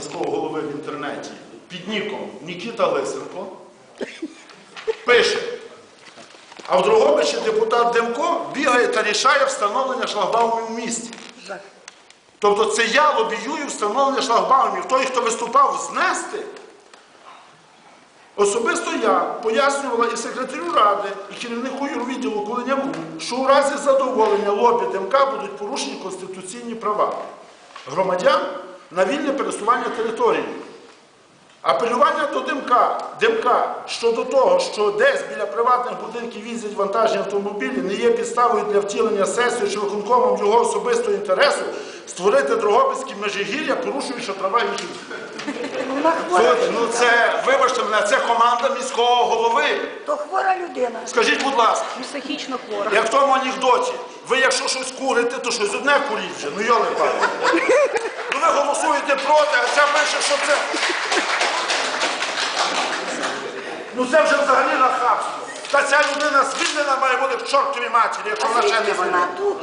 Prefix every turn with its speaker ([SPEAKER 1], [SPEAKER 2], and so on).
[SPEAKER 1] міського голови в інтернеті під ніком Нікіта Лисенко пише. А в Дрогобичі депутат Демко бігає та рішає встановлення шлагбаумів в місті. Тобто це я лобіюю встановлення шлагбаумів. Той, хто виступав знести, особисто я пояснювала і секретарю ради, і керівнику юрвідділу Кулиняку, що у разі задоволення лобі ДМК будуть порушені конституційні права громадян на вільне пересування території. Апелювання до Демка, Демка щодо того, що десь біля приватних будинків їздять вантажні автомобілі, не є підставою для втілення сесії чи виконкомом його особистого інтересу створити Дрогобицькі межигір'я, порушуючи права інших. Це, ну це, вибачте мене, це команда міського голови.
[SPEAKER 2] то хвора людина.
[SPEAKER 1] Скажіть, будь ласка,
[SPEAKER 3] Психічно хвора.
[SPEAKER 1] як в тому анекдоті, ви якщо щось курите, то щось одне куріть вже, ну йоли пане. Голосуєте проти, а це пише, що це. Ну це вже взагалі нахабство. Та ця людина звільнена має бути в чортовій матері, якщо вона ще не звільнена.
[SPEAKER 2] тут?